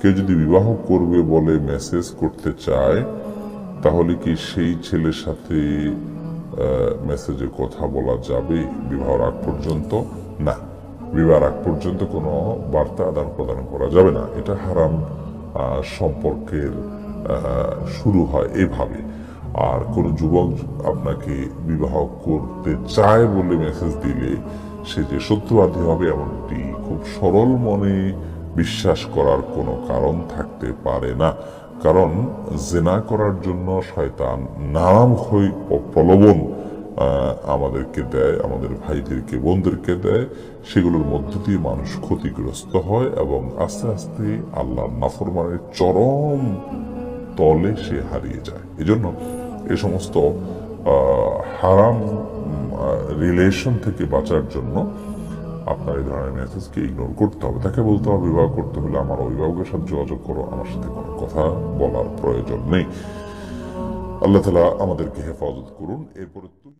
কেউ যদি বিবাহ করবে বলে মেসেজ করতে চায়, তাহলে কি সেই ছেলের সাথে মেসেজে কথা বলা যাবে? বিবাহর আগ পর্যন্ত? না। বিবাহের আগ পর্যন্ত কোনো বার্তা আদান প্রদান করা যাবে না। এটা হারাম সম্পর্কের শুরু হয় এভাবে। আর কোন যুবক আপনাকে বিবাহ করতে চায় বলে মেসেজ দিলে, সে যে সত্যবাদী হবে এমনটি খুব সরল মনে বিশ্বাস করার কোনো কারণ থাকতে পারে না। কারণ জেনা করার জন্য শয়তান নানামুখী প্রলোভন আমাদেরকে দেয়, আমাদের ভাইদেরকে, বোনদেরকে দেয়। সেগুলোর মধ্য দিয়ে মানুষ ক্ষতিগ্রস্ত হয় এবং আস্তে আস্তে আল্লাহর নাফরমানের চরম তলে সে হারিয়ে যায়। এজন্য এ সমস্ত হারাম রিলেশন থেকে বাঁচার জন্য আপনার এই ধরনের মেসেজকে ইগনোর করতে হবে। তাকে বলতে হবে বিবাহ করতে হলে আমার অভিভাবকের সাথে যোগাযোগ করো, আমার সাথে কোনো কথা বলার প্রয়োজন নেই। আল্লাহ তালা আমাদেরকে হেফাজত করুন। এরপরে